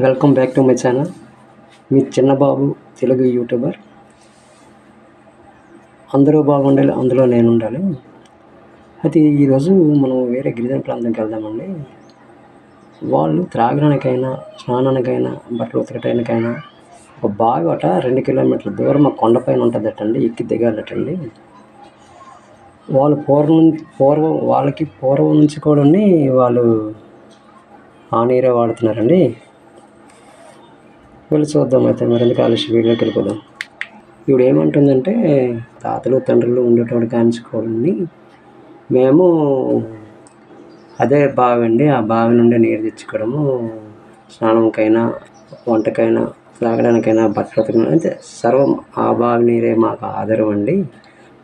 Welcome back to my channel. Me Chinnababu Telugu YouTuber. అందరూ బాగుండాలి అందులో నేను ఉండాలి. అయితే ఈరోజు మనం వేరే గిరిజన ప్రాంతంకి వెళ్దామండి. వాళ్ళు త్రాగడానికైనా స్నానానికైనా బట్టలు ఉతకటానికైనా ఒక బావి అట రెండు కిలోమీటర్ల దూరం ఆ కొండపైన ఉంటుందటండి ఎక్కి దిగాలటండి. వాళ్ళు పూర్వం పూర్వం వాళ్ళకి పూర్వం నుంచి కూడా వాళ్ళు ఆ నీరే వాడుతున్నారండి. వెళ్ళి చూద్దాం అయితే మరి ఎందుకు ఆలస్యం? వీడియోకి వెళ్ళిపోదాం. ఇప్పుడు ఏమంటుందంటే తాతలు తండ్రులు ఉండేటోడు కాంచుకోవాలని మేము అదే బావి అండి ఆ బావి నుండి నీరు తెచ్చుకోవడము. స్నానంకైనా వంటకైనా తాగడానికైనా బట్టలు అయితే అంటే సర్వం ఆ బావి నీరే మాకు ఆధారం అండి.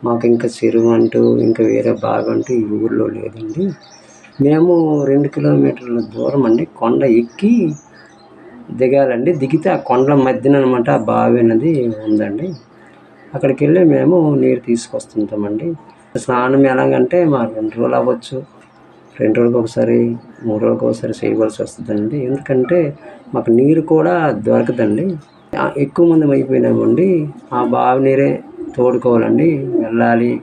మాకు ఇంకా చెరువు అంటూ ఇంకా వేరే బావి అంటూ ఈ ఊర్లో లేదండి. మేము రెండు కిలోమీటర్ల దూరం అండి కొండ ఎక్కి దిగాలండి. దిగితే ఆ కొండల మధ్యన అనమాట ఆ బావి అనేది ఉందండి. అక్కడికి వెళ్ళి మేము నీరు తీసుకొస్తుంటామండి. స్నానం ఎలాగంటే మా రెండు రోజులు అవ్వచ్చు. రెండు రోజులకు ఒకసారి మూడు రోజులకు ఒకసారి చేయవలసి వస్తుందండి. ఎందుకంటే మాకు నీరు కూడా దొరకదండి. ఎక్కువ మంది అయిపోయినామండి ఆ బావి నీరే తోడుకోవాలండి. వెళ్ళాలి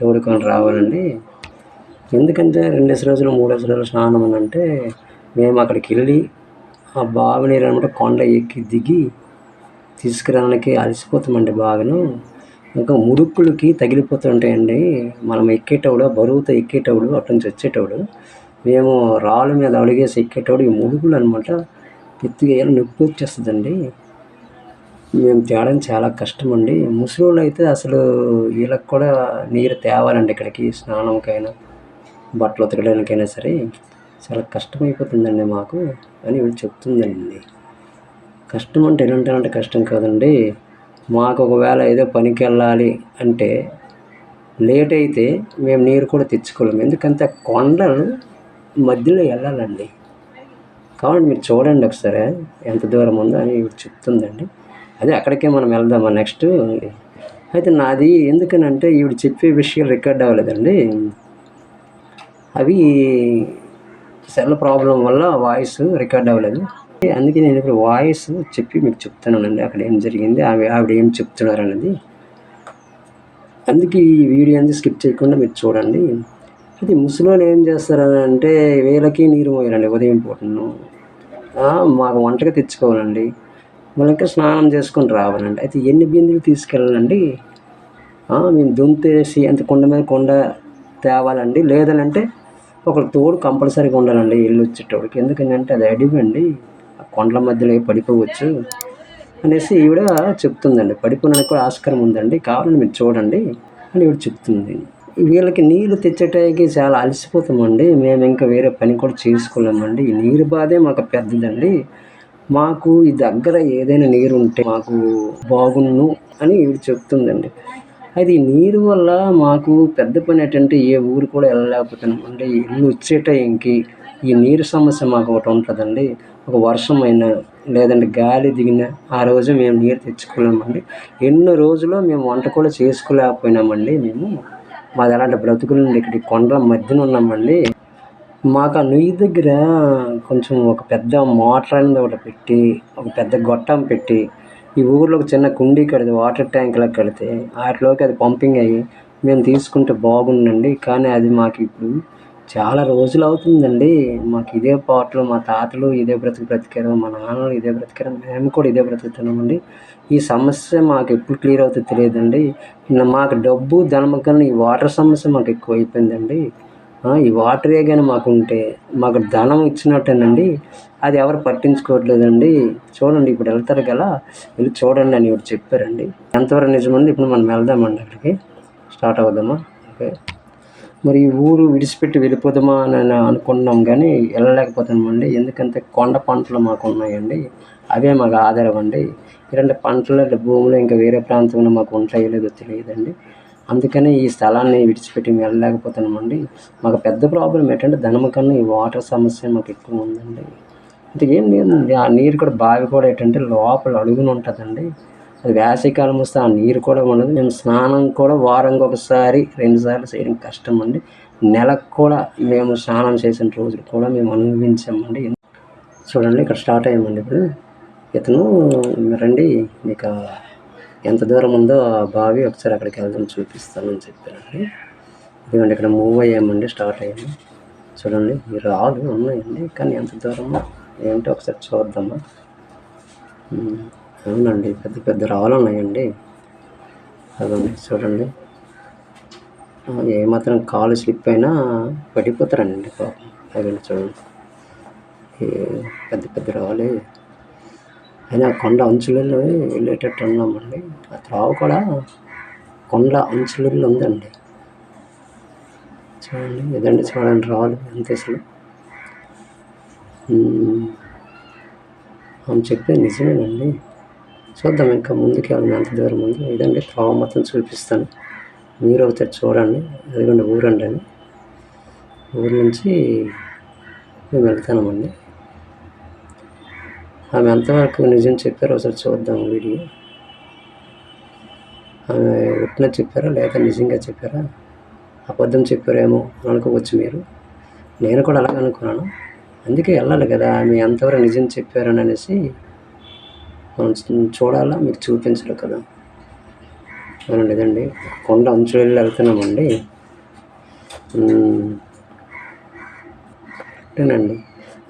తోడుకొని రావాలండి. ఎందుకంటే రెండేసి రోజులు మూడేసి రోజులు స్నానం అని అంటే మేము అక్కడికి వెళ్ళి ఆ బావి నీరు అనమాట కొండ ఎక్కి దిగి తీసుకురావడానికి అలసిపోతామండి బావిను ఇంకా ముడుక్కులకి తగిలిపోతుంటాయండి. మనం ఎక్కేటప్పుడు బరువుతో ఎక్కేటప్పుడు అటు నుంచి వచ్చేటప్పుడు మేము రాళ్ళ మీద అడిగేసి ఎక్కేటప్పుడు ఈ ముడుకులు అనమాట ఎత్తుగేయాలి నొప్పి వచ్చేస్తుందండి. మేము తేవడం చాలా కష్టం అండి ముసలోళ్ళు అయితే అసలు వీళ్ళకి కూడా నీరు తేవాలండి ఇక్కడికి స్నానంకైనా బట్టలు ఉతకడానికైనా సరే. చాలా కష్టమైపోతుందండి మాకు అని వీళ్ళు చెప్తుందండి. కష్టం అంటే ఎలాంటి కష్టం కాదండి. మాకు ఒకవేళ ఏదో పనికి వెళ్ళాలి అంటే లేట్ అయితే మేము నీరు కూడా తెచ్చుకోలేము. ఎందుకంటే కొండలు మధ్యలో వెళ్ళాలండి. కాబట్టి మీరు చూడండి ఒకసారి ఎంత దూరం ఉందో అని చెప్తుందండి. అదే అక్కడికే మనం వెళ్దామా నెక్స్ట్? అయితే నాది ఎందుకనంటే ఈవిడ చెప్పే విషయాలు రికార్డ్ అవ్వలేదండి. అవి సెల్ ప్రాబ్లం వల్ల వాయిస్ రికార్డ్ అవ్వలేదు. అందుకే నేను ఇప్పుడు వాయిస్ చెప్పి మీకు చెప్తున్నానండి. అక్కడ ఏం జరిగింది ఆవి ఆవిడ ఏం చెప్తున్నారు అనేది అందుకే ఈ వీడియో అనేది స్కిప్ చేయకుండా మీరు చూడండి. అది ముసలోళ్ళు ఏం చేస్తారంటే వేలకి నీరు పోయాలండి ఉదయం పూటను. మాకు వంటగా తెచ్చుకోవాలండి. మళ్ళీ ఇంకా స్నానం చేసుకొని రావాలండి. అయితే ఎన్ని బిందులు తీసుకెళ్ళాలండి? మేము దుంతేసి అంత కొండ మీద కొండ తేవాలండి. లేదనంటే ఒకరు తోడు కంపల్సరీగా ఉండాలండి ఇల్లు వచ్చేటోడికి. ఎందుకంటే అది అడివండి కొండల మధ్యలో పడిపోవచ్చు అనేసి ఈవిడ చెప్తుందండి. పడిపోవడానికి కూడా ఆస్కారం ఉందండి. కావాలని మీరు చూడండి అని ఈవిడ చెప్తుంది. వీళ్ళకి నీళ్ళు తెచ్చేటానికి చాలా అలసిపోతామండి. మేము ఇంకా వేరే పని కూడా చేసుకోలేమండి. ఈ నీరు బాధే మాకు పెద్దదండి. మాకు ఈ దగ్గర ఏదైనా నీరు ఉంటే మాకు బాగున్ను అని ఈవిడ చెప్తుందండి. అది నీరు వల్ల మాకు పెద్ద పని ఏంటంటే ఏ ఊరు కూడా వెళ్ళలేకపోతున్నాం. అంటే ఇల్లు వచ్చే టైంకి ఈ నీరు సమస్య మాకు ఒకటి ఉంటుందండి. ఒక వర్షం అయినా లేదంటే గాలి దిగిన ఆ రోజు మేము నీరు తెచ్చుకోలేమండి. ఎన్నో రోజులు మేము వంట కూడా చేసుకోలేకపోయినామండి మేము. మాది అలాంటి బ్రతుకులు ఇక్కడ కొండల మధ్యన ఉన్నామండి. మాకు ఆ నుయ్యి దగ్గర కొంచెం ఒక పెద్ద మోటార్ అనేది ఒకటి పెట్టి ఒక పెద్ద గొట్టం పెట్టి ఈ ఊర్లో ఒక చిన్న కుండీ కడితే వాటర్ ట్యాంక్లా కడితే వాటిలోకి అది పంపింగ్ అయ్యి మేము తీసుకుంటే బాగుండండి కానీ అది మాకు ఇప్పుడు చాలా రోజులు అవుతుందండి. మాకు ఇదే పాటలు మా తాతలు ఇదే బ్రతుకు బ్రతికారు మా నాన్నలు ఇదే బ్రతికారు మేము కూడా ఇదే బ్రతుకుతున్నామండి. ఈ సమస్య మాకు ఎప్పుడు క్లియర్ అవుతుందో తెలియదండి. మాకు డబ్బు ధనం కన్నా ఈ వాటర్ సమస్య మాకు ఎక్కువ అయిపోయిందండి ఈ వాటరే కానీ మాకు ఉంటే మాకు ధనం ఇచ్చినట్టేనండి అది ఎవరు పట్టించుకోవట్లేదండి. చూడండి ఇప్పుడు వెళ్తారు కదా వెళ్ళి చూడండి అని ఇప్పుడు చెప్పారండి. ఎంతవరకు నిజమండి? ఇప్పుడు మనం వెళ్దామండి అక్కడికి. స్టార్ట్ అవుదామా? ఓకే. మరి ఈ ఊరు విడిచిపెట్టి వెళ్ళిపోదామా అని అనుకున్నాం కానీ వెళ్ళలేకపోతున్నామండి. ఎందుకంటే కొండ పంటలు మాకు ఉన్నాయండి. అవే మాకు ఆధారం అండి. ఇలాంటి పంటలు భూములు ఇంకా వేరే ప్రాంతంలో మాకు ఉంటాయో లేదో తెలియదండి. అందుకని ఈ స్థలాన్ని విడిచిపెట్టి మేము వెళ్ళలేకపోతున్నామండి. మాకు పెద్ద ప్రాబ్లం ఏంటంటే ధనము కన్నా ఈ వాటర్ సమస్య మాకు ఎక్కువ ఉందండి. అంటే ఏం లేదండి ఆ నీరు కూడా బావి కూడా ఏంటంటే లోపల అడుగున ఉంటుందండి. అది వేసవికాలం వస్తే ఆ నీరు కూడా ఉండదు. మేము స్నానం కూడా వారంకి ఒకసారి రెండుసార్లు చేయడం కష్టం అండి నెలకు కూడా మేము స్నానం చేసిన రోజులు కూడా మేము అనుభవించామండి. చూడండి ఇక్కడ స్టార్ట్ అయ్యామండి ఇప్పుడు. ఇతను రండి మీకు ఎంత దూరం ఉందో ఆ బావి ఒకసారి అక్కడికి వెళ్దాం చూపిస్తానని చెప్పానండి ఇదిగోండి ఇక్కడ మూవ్ అయ్యామండి స్టార్ట్ అయ్యాము. చూడండి ఈ రాళ్ళు ఉన్నాయండి కానీ ఎంత దూరమో ఏంటో ఒకసారి చూద్దామా? అవునండి పెద్ద పెద్ద రాళ్ళు ఉన్నాయండి. అదండి చూడండి. ఏమాత్రం కాలు స్లిప్ అయినా పడిపోతారండి పాపం. అదండి చూడండి. ఈ పెద్ద పెద్ద రావాలి అయినా కొండ అంచులలో వెళ్ళేటట్టు ఉన్నామండి. ఆ త్రావు కూడా కొండ అంచులలో ఉందండి. చూడండి ఇదండి చూడండి రాళ్ళు ఎంత అసలు. అని చెప్పేది నిజమేనండి. చూద్దాం ఇంకా ముందుకు వెళ్ళిన అంత దూరం ఉంది ఇదండి త్రావ మొత్తం చూపిస్తాను. మీరు ఒకసారి చూడండి. అదిగోండి ఊరండి అని ఊరు నుంచి మేము వెళ్తామండి ఆమె ఎంతవరకు నిజం చెప్పారో ఒకసారి చూద్దాం వీడియో. ఆమె ఉట్టిన చెప్పారా లేదా నిజంగా చెప్పారా? అబద్ధం చెప్పారేమో అని అనుకోవచ్చు మీరు. నేను కూడా అలాగే అనుకున్నాను. అందుకే వెళ్ళాలి కదా ఆమె ఎంతవరకు నిజం చెప్పారని అనేసి మనం చూడాలా? మీకు చూపించరు కదా. అవునండి ఇదండి. కొండ అంచులు వెళ్ళి వెళ్తున్నామండి. అంతేనండి కరెక్టేనండి.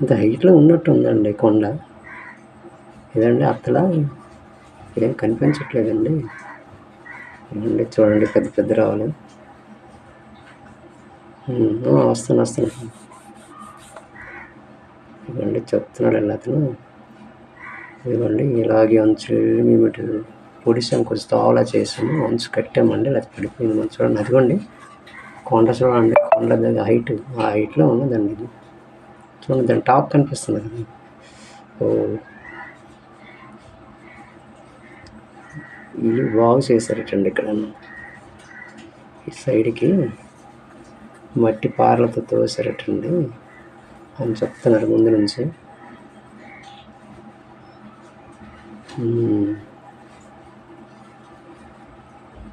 అంత హైట్లో ఉన్నట్టు ఉందండి కొండ. ఇదండి అత్తలా. ఏం కనిపించట్లేదండి. ఇదండి చూడండి పెద్ద పెద్ద రావాలి వస్తాను వస్తాను ఇవ్వండి చెప్తున్నాడు అతను ఇవ్వండి ఇలాగే ఉంచు మేము ఇటు పొడిసాం కొంచెం తావలా చేసాము వంచు కట్టామండి. లేకపోతే పడిపోయింది మనం చూడండి. అదిగోండి కొండ చూడండి కొండ దగ్గర హైట్ ఆ హైట్లో ఉన్నదండి ఇది. చూడండి దాని టాప్ కనిపిస్తుంది కదా. ఓ ఇల్లు బాగు చేశారటండి ఇక్కడ. ఈ సైడ్కి మట్టి పార్లతో తోసారటండి అని చెప్తున్నారు ముందు నుంచి.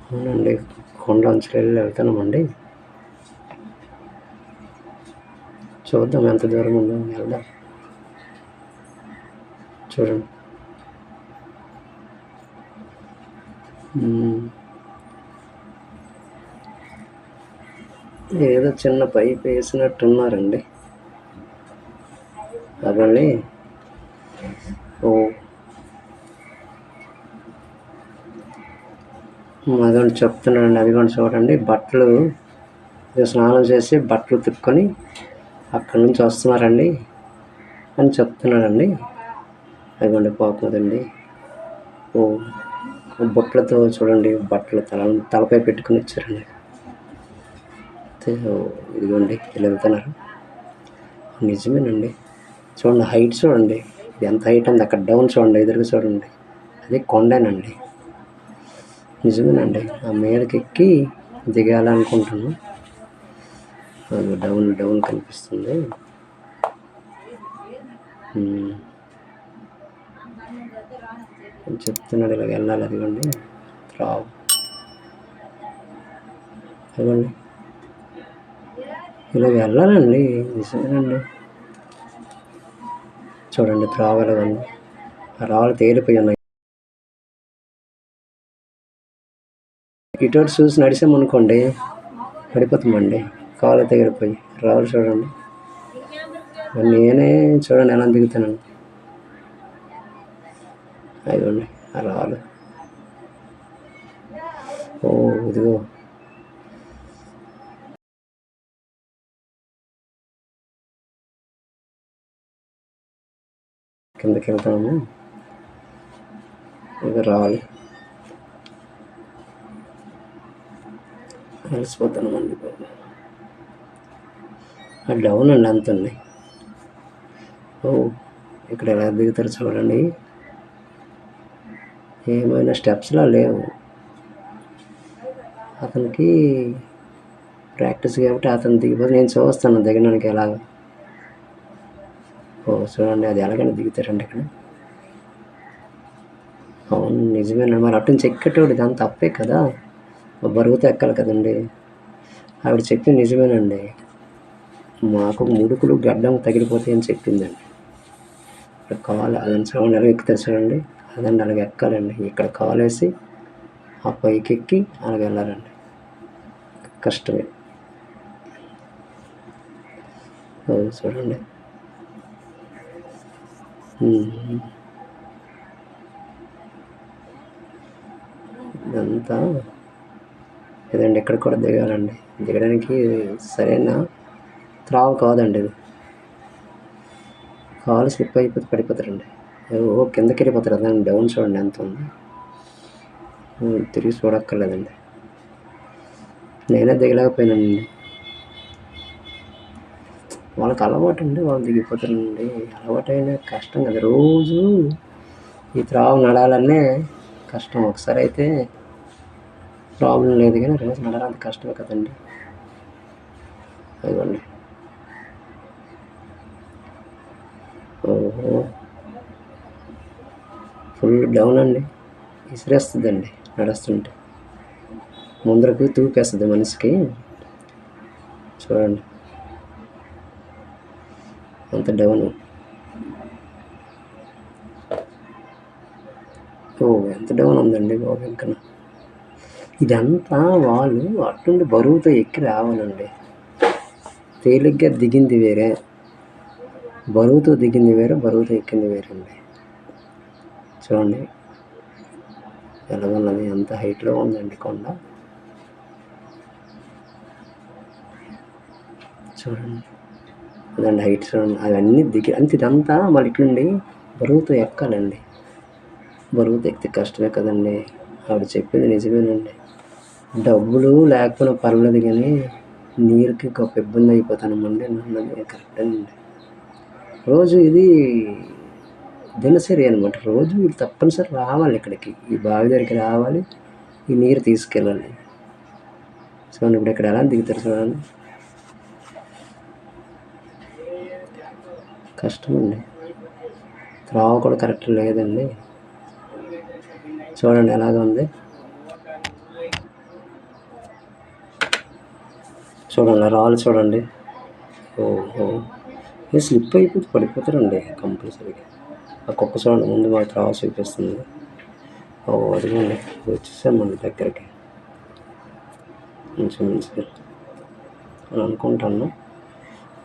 అవునండి కొండ అంచులు వెళ్ళి వెళ్తున్నామండి. చూద్దాం ఎంత దూరం ఉందో వెళ్దాం. చూడండి. ఏదో చిన్న పైప్ వేసినట్టున్నారండి. అదండి ఓ. అదండి చెప్తున్నానండి అది కూడా చూడండి. బట్టలు స్నానం చేసి బట్టలు తిప్పుకొని అక్కడి నుంచి వస్తున్నారండి అని చెప్తున్నాడండి అదిగోండి పాపదండి ఓ. బొట్లతో చూడండి బట్టలు తల తలపై పెట్టుకుని వచ్చారండి. ఇదిగోండి ఇలా వెళ్తున్నారు. నిజమేనండి. చూడండి హైట్ చూడండి. ఇది ఎంత హైట్ ఉంది అక్కడ డౌన్ చూడండి ఎదురుగా చూడండి. అది కొండేనండి. నిజమేనండి. ఆ మేడకి ఎక్కి దిగాలనుకుంటున్నాను అది డౌన్ డౌన్ కనిపిస్తుంది చెప్తున్నాడు. ఇలా వెళ్ళాలి అదిగోండి. రావు. అదిగోండి. ఇలా వెళ్ళాలండి. నిజమేనండి. చూడండి త్రావు ఎలా ఆ రాళ్ళు తేలిపోయి ఉన్నాయి. ఇటు చూసి నడిచామనుకోండి పడిపోతామండి. కాలు తెగిరిపోయి రాళ్ళు చూడండి. నేనే చూడండి ఎలా దిగుతానండి అదిగోండి ఆ రాళ్ళు. ఓ ఇదిగో. కిందకి వెళ్తాము ఇది రావాలి అలసిపోతాను మంది ఆ డౌన్ అండి అంత ఉన్నాయి. ఓ ఇక్కడ ఎలా దిగుతారు చూడండి. ఏమైనా స్టెప్స్లో లేవు. అతనికి ప్రాక్టీస్ కాబట్టి అతను దిగిపోతే నేను చూస్తాను దిగడానికి ఎలాగ. ఓ చూడండి అది ఎలాగైనా దిగుతారండి ఇక్కడ. అవును నిజమేనండి. మరి అటు నుంచి ఎక్కేటోడు దాని తప్పే కదా. ఓ బరువుతో ఎక్కాలి కదండి. ఆవిడ చెప్పింది నిజమేనండి. మాకు ముడుకులు గడ్డం తగిలిపోతాయని చెప్పిందండి. ఇక్కడ కాలు అదని చూడండి ఎలా ఎక్కుతారు చూడండి. అదండి అలాగ ఎక్కాలండి ఇక్కడ కాలేసి వేసి ఆ పైకి ఎక్కి అలాగ వెళ్ళాలండి కష్టమే. చూడండి. ఇదంతా ఇదండి ఇక్కడ కూడా దిగాలండి. దిగడానికి సరైన త్రావు కాదండి ఇది. కాలు స్లిప్ అయిపోతే పడిపోతారండి. ఓ కిందకి వెళ్ళిపోతారు. అదండి డౌన్ చూడండి ఎంత ఉంది? తిరిగి చూడక్కర్లేదండి. నేనే దిగలేకపోయానండి వాళ్ళకి అలవాటు అండి వాళ్ళు దిగిపోతారండి. అలవాటు అయినా కష్టం కదా. రోజు ఈ త్రావ నడాలనే కష్టం. ఒకసారి అయితే ప్రాబ్లం లేదు కానీ రోజు నడాలంత కష్టమే కదండి. అదిగోండి. ఓహో. ఫుల్ డౌన్ అండి. విసిరేస్తుందండి నడుస్తుంటే. ముందరకు తూపేస్తుంది మనిషికి. చూడండి. అంత డౌన్. ఓ ఎంత డౌన్ ఉందండి బాబు ఇంకా ఇదంతా వాళ్ళు అటుండి బరువుతో ఎక్కి రావాలండి. తేలిగ్గా దిగింది వేరే. బరువుతో దిగింది వేరే బరువుతో ఎక్కింది వేరే అండి. చూడండి. ఎలాగన్నది ఎంత హైట్లో ఉందండి కొండ. చూడండి. అదండి హైట్ చూడండి. అవన్నీ దిగి అంత ఇదంతా మళ్ళీ ఇట్లుండి బరువుతో ఎక్కాలండి. బరువుతో ఎక్కితే కష్టమే కదండి. ఆవిడ చెప్పింది నిజమేనండి. డబ్బులు లేకపోయినా పర్వాలేదు కానీ నీరుకి గొప్ప ఇబ్బంది అయిపోతానమండి అన్నది కరెక్ట్ అండి రోజు ఇది దినసరి అనమాట రోజు వీళ్ళు తప్పనిసరి రావాలి ఇక్కడికి. ఈ బావి దగ్గరికి రావాలి. ఈ నీరు తీసుకెళ్ళాలి. చూడండి ఇప్పుడు ఇక్కడ ఎలా దిగుతారు చూడండి. కష్టం అండి త్రావ కూడా కరెక్ట్ లేదండి. చూడండి ఎలాగ ఉంది. చూడండి రాళ్ళు చూడండి. ఓహో. ఇది స్లిప్ అయిపోతే పడిపోతారండి కంపల్సరీగా. ఆ కుక్క చూడండి ముందు మాకు త్రావ చూపిస్తుంది ఓ అదిగోండి వచ్చేసామండి దగ్గరికి. మంచి మంచిగా. అని అనుకుంటాను.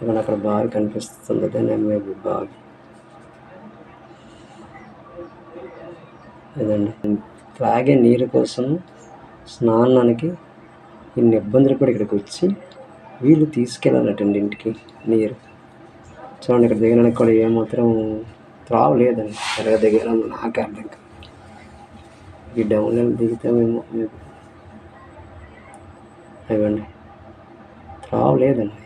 ఇక్కడ అక్కడ బావి కనిపిస్తుంది. అదే మేబీ బావి. ఇదండి. తాగే నీరు కోసం స్నానానికి ఇన్ని ఇబ్బందులు కూడా ఇక్కడికి వచ్చి వీళ్ళు తీసుకెళ్ళాలటండి ఇంటికి నీరు. చూడండి ఇక్కడ దిగడానికి కూడా ఏమాత్రం త్రావ లేదండి సరిగా దగ్గర నాకు అర్థం కాదు ఈ డౌన్లో దిగుతామేమో maybe. ఇవ్వండి త్రావ లేదండి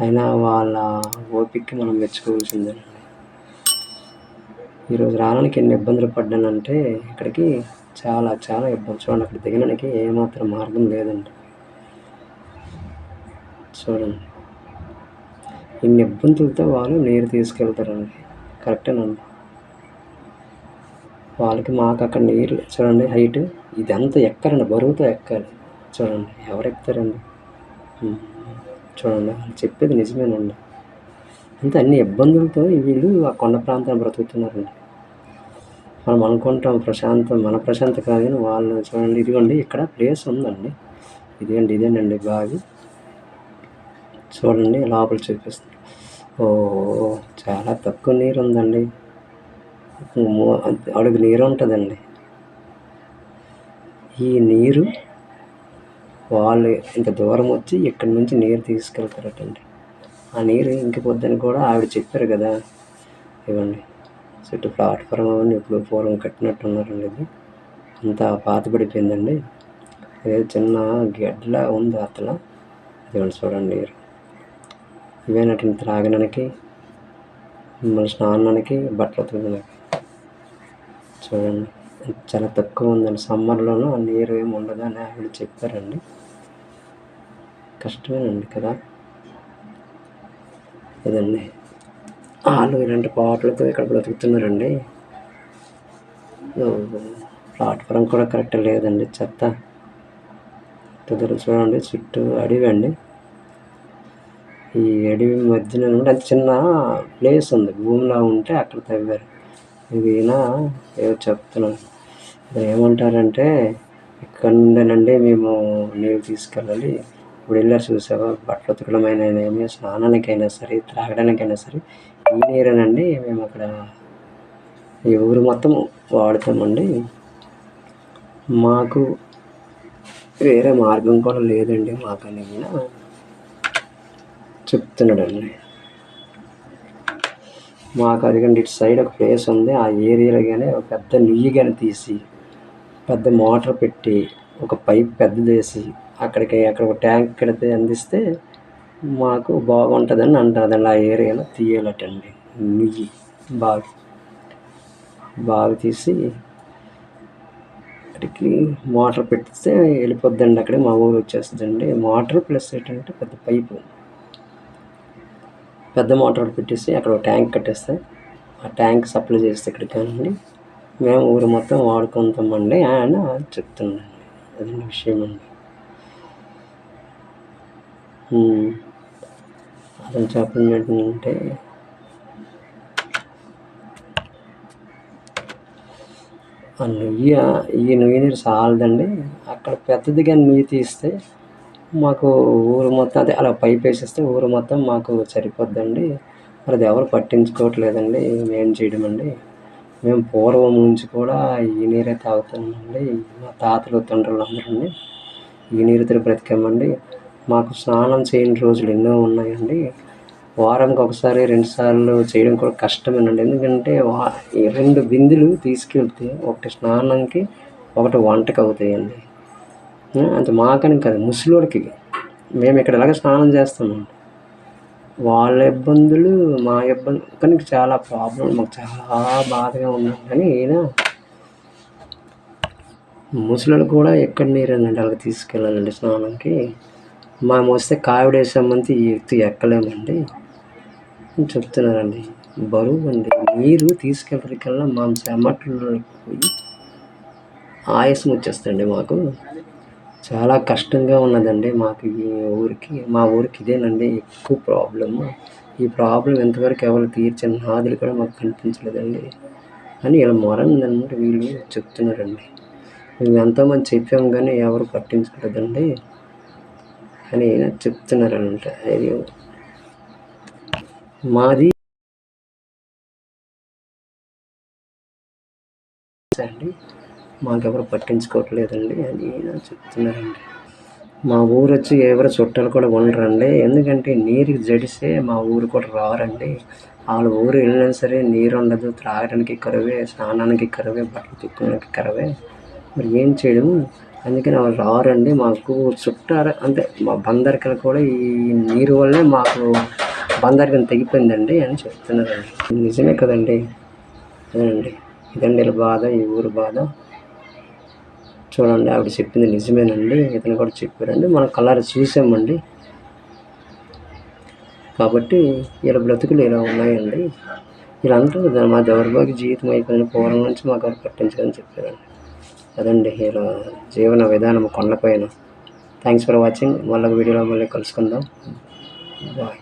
అయినా వాళ్ళ ఓపిక్కి మనం మెచ్చుకోవాల్సిందేనండి ఈరోజు రావడానికి ఎన్ని ఇబ్బందులు పడ్డానంటే ఇక్కడికి చాలా చాలా ఇబ్బంది. చూడండి అక్కడ దిగడానికి ఏమాత్రం మార్గం లేదండి. చూడండి. ఇన్ని ఇబ్బందులతో వాళ్ళు నీరు తీసుకెళ్తారండి కరెక్టేనండి వాళ్ళకి మాకు అక్కడ నీరు చూడండి హైట్ ఇదంతా ఎక్కరండి? బరువుతో ఎక్కాలి. చూడండి ఎవరు ఎక్కుతారండి? చూడండి వాళ్ళు చెప్పేది నిజమేనండి. అంతే అన్ని ఇబ్బందులతో వీళ్ళు ఆ కొండ ప్రాంతాన్ని బ్రతుకుతున్నారండి. మనం అనుకుంటాం ప్రశాంతం మన ప్రశాంత కాదు కానీ వాళ్ళు చూడండి ఇదిగోండి ఇక్కడ ప్లేస్ ఉందండి. ఇదేంటి ఇదేనండి బావి. చూడండి లోపల చూపిస్తుంది ఓ చాలా తక్కువ నీరు ఉందండి అడుగు నీరు ఉంటుందండి ఈ నీరు వాళ్ళు ఇంత దూరం వచ్చి ఇక్కడి నుంచి నీరు తీసుకెళ్తారటండి. ఆ నీరు ఇంకిపోద్దని కూడా ఆవిడ చెప్పారు కదా. ఇవ్వండి. చుట్టూ ప్లాట్ఫారం అవన్నీ ఇప్పుడు పూర్వం కట్టినట్టున్నారండి ఇది. అంతా పాతబడిపోయిందండి ఏదో చిన్న గడ్డలా ఉంది అతల ఇదిగోండి చూడండి నీరు. ఇవే నటిని త్రాగడానికి మళ్ళీ స్నానానికి బట్టలు ఉతకడానికి. చూడండి చాలా తక్కువ ఉందండి. సమ్మర్లోనూ ఆ నీరు ఏమి ఉండదు అని ఆవిడ చెప్పారండి. కష్టమేనండి కదా. ఇదండి వాళ్ళు ఇలాంటి పాటలతో ఇక్కడ బ్రతుకుతున్నారండి. ప్లాట్ఫారం కూడా కరెక్ట్ లేదండి చెత్త. కుదురు చూడండి చుట్టూ అడివి అండి. ఈ అడవి మధ్యన నుండి అది చిన్న ప్లేస్ ఉంది. భూమిలా ఉంటే అక్కడ తవ్వారు. ఇది ఈయన ఏదో చెప్తున్నాను ఏమంటారంటే ఇక్కడ నుండేనండి మేము నీరు తీసుకెళ్ళాలి. ఇప్పుడు వెళ్ళారు చూసావా? బట్టలు ఉతకడమైనా స్నానానికైనా సరే త్రాగడానికైనా సరే ఈ నీరేనండి మేము అక్కడ ఈ ఊరు మొత్తం వాడతామండి. మాకు వేరే మార్గం కూడా లేదండి మాకు అనేది చెప్తున్నాడండి. మాకు అదిగండి ఇటు సైడ్ ఒక ప్లేస్ ఉంది. ఆ ఏరియాలో కానీ ఒక పెద్ద నుయ్యి కానీ తీసి పెద్ద మోటార్ పెట్టి ఒక పైప్ పెద్దది వేసి అక్కడికి అక్కడ ఒక ట్యాంక్ కడితే అందిస్తే మాకు బాగుంటుందని అంటారండి ఆ ఏరియాలో తీయాలటండి. నుయ్యి బావి. బావి తీసి అక్కడికి మోటార్ పెట్టిస్తే వెళ్ళిపోద్దండి. అక్కడే మా ఊరు వచ్చేస్తుందండి. మోటార్ ప్లస్ ఏంటంటే పెద్ద పైపు. పెద్ద మోటార్ పెట్టేసి అక్కడ ఒక ట్యాంక్ కట్టేస్తే ఆ ట్యాంక్ సప్లై చేస్తే ఇక్కడికి కానండి మేము ఊరు మొత్తం వాడుకుంటామండి ఆయన చెప్తున్నాను. అది విషయం అండి. అతను చెప్పిన ఏంటంటే ఆ నుయ్యి ఈ నుయ్యి నీరు చాలదండి. అక్కడ పెద్దదిగా నుయ్యి తీస్తే మాకు ఊరు మొత్తం అదే అలా పైప్ వేసేస్తే ఊరు మొత్తం మాకు సరిపోద్దండి. మరి అది ఎవరు పట్టించుకోవట్లేదండి ఏం చేయడం అండి మేము పూర్వం నుంచి కూడా ఈ నీరే తాగుతామండి. మా తాతలు తండ్రులు అందరండి. ఈ నీరుతో బ్రతికామండి. మాకు స్నానం చేయని రోజులు ఎన్నో ఉన్నాయండి. వారానికి ఒకసారి రెండు సార్లు చేయడం కూడా కష్టమేనండి. ఎందుకంటే వా ఈ రెండు బిందులు తీసుకెళ్తే ఒకటి స్నానంకి ఒకటి వంటకి అవుతాయండి. అంత మాకని కాదు ముసలోడికి. మేము ఇక్కడ ఎలాగ స్నానం చేస్తామండి వాళ్ళ ఇబ్బందులు మా ఇబ్బంది కానీ చాలా ప్రాబ్లం మాకు చాలా బాధగా ఉంది. కానీ ఈయన ముసలోళ్ళు కూడా ఎక్కడ నీరేనండి అలాగ తీసుకెళ్ళాలండి స్నానంకి. మేము వస్తే కావిడేసామంటే ఈ ఎత్తు ఎక్కలేమండి. అని చెప్తున్నారండి. బరువు అండి. నీరు తీసుకెళ్ళడానికల్లా మా చెమటలు పోయి ఆయాసం వచ్చేస్తుంది మాకు. చాలా కష్టంగా ఉన్నదండి మాకు ఈ ఊరికి. మా ఊరికి ఇదేనండి ఎక్కువ ప్రాబ్లము ఈ ప్రాబ్లం ఎంతవరకు ఎవరు తీర్చిన నాదులు కూడా మాకు కనిపించలేదండి. అని ఇలా మొరందనమాట వీళ్ళు చెప్తున్నారండి. మేము ఎంతోమంది చెప్పాము కానీ ఎవరు పట్టించుకోలేదండి అని చెప్తున్నారనమాట అది మాది అండి మాకెవరు పట్టించుకోవట్లేదండి అని చెప్తున్నారండి. మా ఊరు వచ్చి ఎవరు చుట్టాలు కూడా ఉండరండి. ఎందుకంటే నీరు జడిసే మా ఊరు కూడా రారండి. వాళ్ళ ఊరు వెళ్ళినా సరే నీరు ఉండదు. త్రాగడానికి కరువే స్నానానికి కరువే బట్టలు తిక్కడానికి కరువే. మరి ఏం చేయడం? అందుకని వాళ్ళు రారండి. మాకు చుట్టాలు అంటే మా బందరికలు కూడా ఈ నీరు వల్లే మాకు బందరికం తెగిపోయిందండి అని చెప్తున్నారండి. నిజమే కదండి. అదేనండి. ఇదండి వీళ్ళ బాధ ఈ ఊరు బాధ. చూడండి ఆవిడ చెప్పింది నిజమేనండి ఇతను కూడా చెప్పారండి. మనం కలర్ చూసామండి. కాబట్టి వీళ్ళ బ్రతుకులు ఇలా ఉన్నాయండి. వీళ్ళంతా కదా మా దౌర్భాగ్య జీవితం అయిపోయిన పూర్వం నుంచి మాకు ఎవరు పట్టించదని చెప్పారండి. అదండి ఇలా జీవన విధానం కొండపైన. థ్యాంక్స్ ఫర్ వాచింగ్ మళ్ళీ వీడియోలో మళ్ళీ కలుసుకుందాం. బాయ్